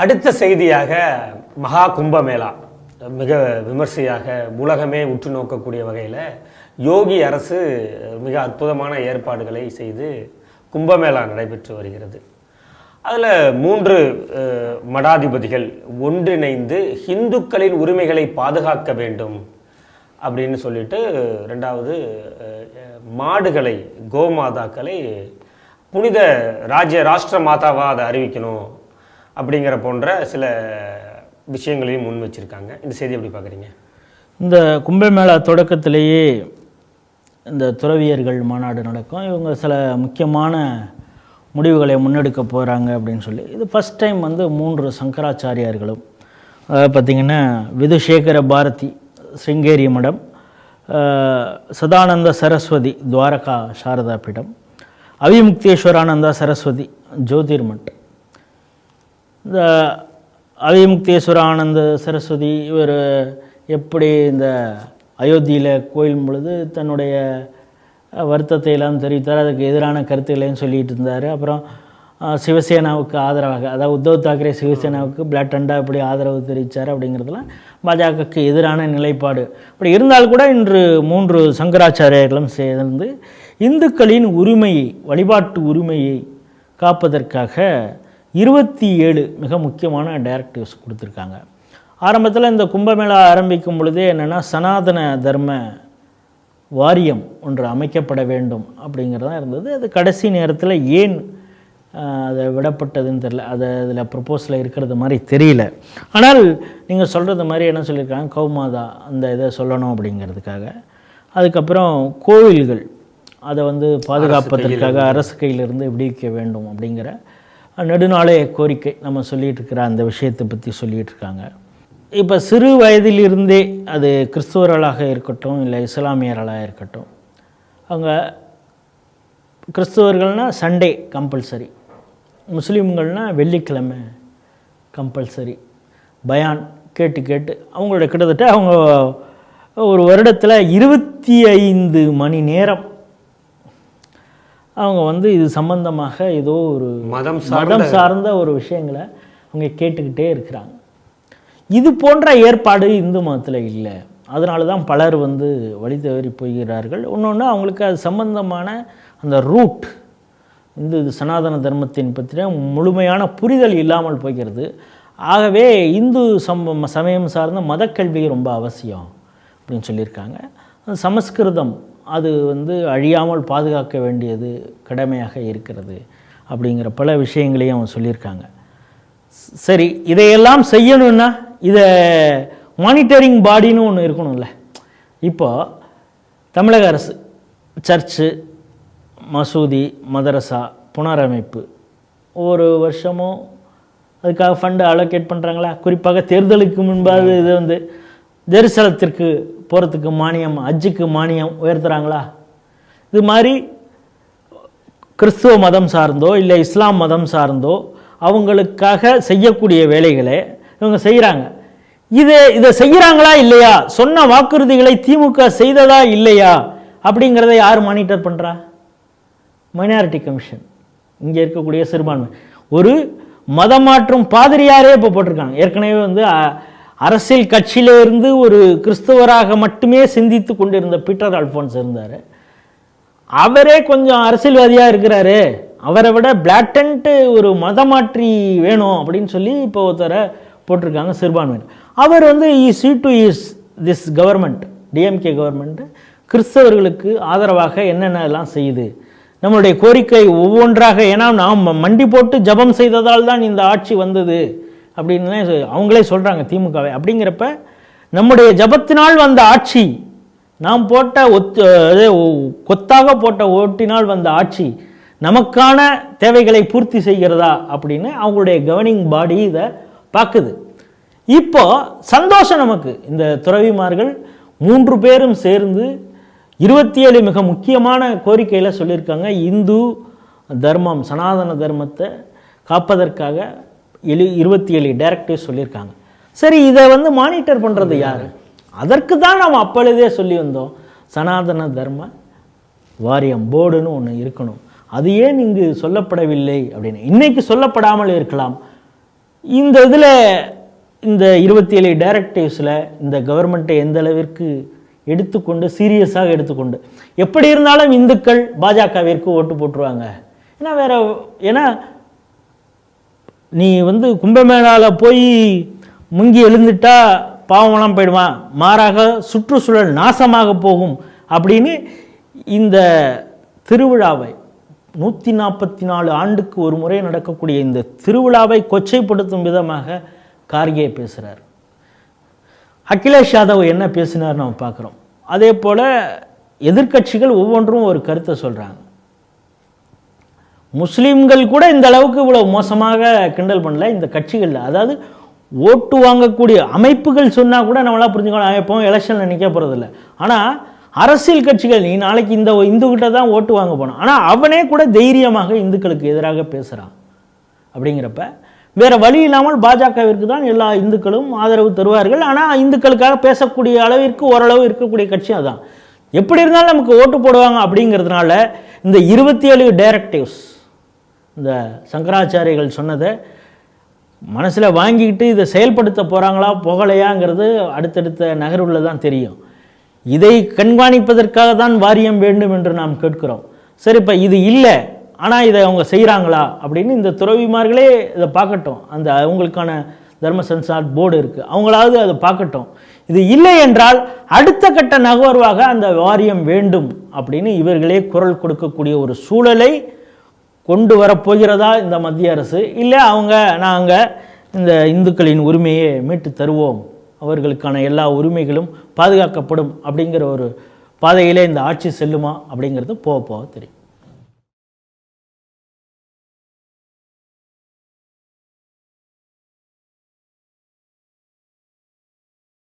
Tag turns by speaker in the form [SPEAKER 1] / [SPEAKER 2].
[SPEAKER 1] அடுத்த செய்தியாக மகா கும்பமேளா. மிக விமர்சையாக உலகமே உற்று நோக்கக்கூடிய வகையில் யோகி அரசு மிக அற்புதமான ஏற்பாடுகளை செய்து கும்பமேளா நடைபெற்று வருகிறது. அதில் மூன்று மடாதிபதிகள் ஒன்றிணைந்து இந்துக்களின் உரிமைகளை பாதுகாக்க வேண்டும் அப்படின்னு சொல்லிட்டு ரெண்டாவது மாடுகளை கோமாதாக்களை புனித ராஜ்ய ராஷ்டிர மாதாவாக அதை அறிவிக்கணும். அப்படிங்கிற போன்ற சில விஷயங்களையும் முன் வச்சுருக்காங்க. இந்த செய்தி எப்படி பார்க்குறீங்க?
[SPEAKER 2] இந்த கும்பமேளா தொடக்கத்திலேயே இந்த துறவியர்கள் மாநாடு நடக்கும். இவங்க சில முக்கியமான முடிவுகளை முன்னெடுக்க போகிறாங்க அப்படின்னு சொல்லி. இது ஃபஸ்ட் டைம் வந்து மூன்று சங்கராச்சாரியார்களும் அதாவது பார்த்திங்கன்னா விதுசேகர பாரதி சிங்கேரி மடம் சதானந்த சரஸ்வதி துவாரகா சாரதா பீடம் அவிமுக்தேஸ்வரானந்தா சரஸ்வதி ஜோதிர்மட் இந்த அவிமுக்தேஸ்வர ஆனந்த சரஸ்வதி இவர் எப்படி இந்த அயோத்தியில் கோயில் பொழுது தன்னுடைய வருத்தத்தை எல்லாம் தெரிவித்தார் அதுக்கு எதிரான கருத்துக்களையும் சொல்லிகிட்டு இருந்தார். அப்புறம் சிவசேனாவுக்கு ஆதரவாக அதாவது உத்தவ் தாக்கரே சிவசேனாவுக்கு பிளாட் அண்டா இப்படி ஆதரவு தெரிவித்தார் அப்படிங்கிறதுலாம் பாஜகவுக்கு எதிரான நிலைப்பாடு. அப்படி இருந்தால் கூட இன்று மூன்று சங்கராச்சாரியர்களும் சேர்ந்து இந்துக்களின் உரிமையை வழிபாட்டு உரிமையை காப்பதற்காக இருபத்தி ஏழு மிக முக்கியமான டைரக்டிவ்ஸ் கொடுத்துருக்காங்க. ஆரம்பத்தில் இந்த கும்பமேளா ஆரம்பிக்கும் பொழுதே என்னென்னா சனாதன தர்ம வாரியம் ஒன்று அமைக்கப்பட வேண்டும் அப்படிங்கிறது தான் இருந்தது. அது கடைசி நேரத்தில் ஏன் அதை விடப்பட்டதுன்னு தெரில அதை அதில் ப்ரப்போஸில் இருக்கிறது மாதிரி தெரியல. ஆனால் நீங்கள் சொல்கிறது மாதிரி என்ன சொல்லியிருக்காங்க? கௌமாதா அந்த இதை சொல்லணும் அப்படிங்கிறதுக்காக. அதுக்கப்புறம் கோவில்கள் அதை வந்து பாதுகாப்பதற்காக அரசு கையிலிருந்து விடுவிக்க வேண்டும் அப்படிங்கிற நெடுநாளைய கோரிக்கை. நம்ம சொல்லிகிட்டு இருக்கிற அந்த விஷயத்தை பற்றி சொல்லிகிட்டு இருக்காங்க இப்போ சிறு வயதிலிருந்தே அது கிறிஸ்துவர்களாக இருக்கட்டும் இல்லை இஸ்லாமியர்களாக இருக்கட்டும் அவங்க கிறிஸ்துவர்கள்னால் சண்டே கம்பல்சரி. முஸ்லீம்கள்னால் வெள்ளிக்கிழமை கம்பல்சரி. பயான் கேட்டு கேட்டு அவங்களோட கிட்டத்தட்ட அவங்க ஒரு வருடத்தில் இருபத்தி ஐந்து மணி நேரம் அவங்க வந்து இது சம்பந்தமாக ஏதோ ஒரு
[SPEAKER 1] மதம்
[SPEAKER 2] மதம் சார்ந்த ஒரு விஷயங்களை அவங்க கேட்டுக்கிட்டே இருக்கிறாங்க. இது போன்ற ஏற்பாடு இந்து மதத்தில் இல்லை. அதனால தான் பலர் வந்து வழி தவறி போகிறார்கள். இன்னொன்று அவங்களுக்கு அது சம்பந்தமான அந்த ரூட் இந்து சனாதன தர்மத்தின் பற்றின முழுமையான புரிதல் இல்லாமல் போகிறது. ஆகவே இந்து சம்ப சமயம் சார்ந்த மதக்கல்வி ரொம்ப அவசியம் அப்படின்னு சொல்லியிருக்காங்க. சமஸ்கிருதம் அது வந்து அழியாமல் பாதுகாக்க வேண்டியது கடமையாக இருக்கிறது அப்படிங்கிற பல விஷயங்களையும் அவன் சொல்லியிருக்காங்க. சரி இதையெல்லாம் செய்யணும்னா இதை மானிட்டரிங் பாடின்னு ஒன்று இருக்கணும்ல. இப்போ தமிழக அரசு சர்ச்சு மசூதி மதரசா புனரமைப்பு ஒவ்வொரு வருஷமும் அதுக்காக ஃபண்டு அலோகேட் பண்ணுறாங்களா குறிப்பாக தேர்தலுக்கு முன்பாக இது வந்து தரிசனத்திற்கு போகிறதுக்கு மானியம் அஜுக்கு மானியம் உயர்த்துறாங்களா? இது மாதிரி கிறிஸ்துவ மதம் சார்ந்தோ இல்லை இஸ்லாம் மதம் சார்ந்தோ அவங்களுக்காக செய்யக்கூடிய வேலைகளை இவங்க செய்கிறாங்க இது இதை செய்கிறாங்களா இல்லையா? சொன்ன வாக்குறுதிகளை திமுக செய்ததா இல்லையா? அப்படிங்கிறத யார் மானிட்டர் பண்ணுறா மைனாரிட்டி கமிஷன் இங்கே இருக்கக்கூடிய சிறுபான்மை. ஒரு மதம் மாற்றும் பாதிரியாரே இப்போ போட்டிருக்காங்க. ஏற்கனவே வந்து அரசியல் கட்சியிலிருந்து ஒரு கிறிஸ்தவராக மட்டுமே சிந்தித்து கொண்டிருந்த பீட்டர் அல்ஃபோன்ஸ் இருந்தார். அவரே கொஞ்சம் அரசியல்வாதியாக இருக்கிறாரு. அவரை விட பிளாட்டன்ட்டு ஒரு மதமாற்றி வேணும் அப்படின்னு சொல்லி இப்போ ஒருத்தரை போட்டிருக்காங்க சிறுபான்மையினர். அவர் வந்து ஈ to is this government DMK government கிறிஸ்தவர்களுக்கு ஆதரவாக என்னென்னலாம் செய்யுது. நம்மளுடைய கோரிக்கை ஒவ்வொன்றாக ஏன்னா நாம் மண்டி போட்டு ஜெபம் செய்ததால் தான் இந்த ஆட்சி வந்தது. அப்படின்னு அவங்களே சொல்கிறாங்க திமுகவை. அப்படிங்கிறப்ப நம்முடைய ஜபத்தினால் வந்த ஆட்சி நாம் போட்ட ஒத்து ஒ- கொத்தாக போட்ட ஓட்டினால் வந்த ஆட்சி நமக்கான தேவைகளை பூர்த்தி செய்கிறதா அப்படின்னு அவங்களுடைய கவர்னிங் பாடி இதை பார்க்குது. இப்போ சந்தோஷம் நமக்கு. இந்த துறவிமார்கள் மூன்று பேரும் சேர்ந்து இருபத்தி ஏழு மிக முக்கியமான கோரிக்கையில் சொல்லியிருக்காங்க. இந்து தர்மம் சனாதன தர்மத்தை காப்பதற்காக எழு இருபத்தி ஏழு டேரக்டிவ் சொல்லியிருக்காங்க. சரி இதை வந்து மானிட்டர் பண்ணுறது யார்? அதற்கு தான் நாம் அப்பொழுதே சொல்லி வந்தோம். சனாதன தர்ம வாரியம் போர்டுன்னு ஒன்று இருக்கணும். அது ஏன் இங்கு சொல்லப்படவில்லை அப்படின்னு. இன்னைக்கு சொல்லப்படாமல் இருக்கலாம். இந்த இதில் இந்த இருபத்தி ஏழு டைரக்டிவ்ஸில் இந்த கவர்மெண்ட்டை எந்த அளவிற்கு எடுத்துக்கொண்டு சீரியஸாக எடுத்துக்கொண்டு எப்படி இருந்தாலும் இந்துக்கள் பாஜகவிற்கு ஓட்டு போட்டுருவாங்க. ஏன்னா வேற ஏன்னா நீ வந்து கும்பமேளாவில் போய் முங்கி எழுந்துட்டா பாவமெல்லாம் போயிடுவான் மாறாக சுற்றுச்சூழல் நாசமாக போகும் அப்படின்னு இந்த திருவிழாவை நூற்றி நாற்பத்தி நாலு ஆண்டுக்கு ஒரு முறை நடக்கக்கூடிய இந்த திருவிழாவை கொச்சைப்படுத்தும் விதமாக கார்கே பேசுகிறார் அகிலேஷ் யாதவ் என்ன பேசினார் நம்ம பார்க்குறோம். அதே போல் எதிர்க்கட்சிகள் ஒவ்வொன்றும் ஒரு கருத்தை சொல்கிறாங்க முஸ்லீம்கள் கூட இந்த அளவுக்கு இவ்வளோ மோசமாக கிண்டல் பண்ணல. இந்த கட்சிகளில் அதாவது ஓட்டு வாங்கக்கூடிய அமைப்புகள் சொன்னால் கூட நம்மளாம் புரிஞ்சுக்கலாம் அமைப்போம் எலெக்ஷனில் நிற்க போகிறதில்ல ஆனால் அரசியல் கட்சிகள் நீ நாளைக்கு இந்த இந்துக்கிட்ட தான் ஓட்டு வாங்க போனோம் ஆனால் அவனே கூட தைரியமாக இந்துக்களுக்கு எதிராக பேசுகிறான் அப்படிங்கிறப்ப வேறு வழி இல்லாமல் பாஜகவிற்கு தான் எல்லா இந்துக்களும் ஆதரவு தருவார்கள். ஆனால் இந்துக்களுக்காக பேசக்கூடிய அளவிற்கு ஓரளவு இருக்கக்கூடிய கட்சி அதான். எப்படி இருந்தாலும் நமக்கு ஓட்டு போடுவாங்க அப்படிங்கிறதுனால இந்த இருபத்தி ஏழு டைரக்டிவ்ஸ் இந்த சங்கராச்சாரிகள் சொன்னதை மனசில் வாங்கிக்கிட்டு இதை செயல்படுத்த போகிறாங்களா போகலையாங்கிறது அடுத்தடுத்த நகர்வில் தான் தெரியும். இதை கண்காணிப்பதற்காக தான் வாரியம் வேண்டும் என்று நாம் கேட்கிறோம். சரி இப்போ இது இல்லை ஆனால் இதை அவங்க செய்கிறாங்களா அப்படின்னு இந்த துறவிமார்களே இதை பார்க்கட்டும். அந்த அவங்களுக்கான தர்ம சன்சார் போர்டு இருக்குது அவங்களாவது அதை பார்க்கட்டும். இது இல்லை என்றால் அடுத்த கட்ட நகர்வாக அந்த வாரியம் வேண்டும் அப்படின்னு இவர்களே குரல் கொடுக்கக்கூடிய ஒரு சூழலை கொண்டு வரப்போகிறதா இந்த மத்திய அரசு? இல்லை அவங்க நாங்கள் இந்த இந்துக்களின் உரிமையை மீட்டு தருவோம். அவர்களுக்கான எல்லா உரிமைகளும் பாதுகாக்கப்படும் அப்படிங்கிற ஒரு பாதையிலே இந்த ஆட்சி செல்லுமா அப்படிங்கிறது போக போக தெரியும்.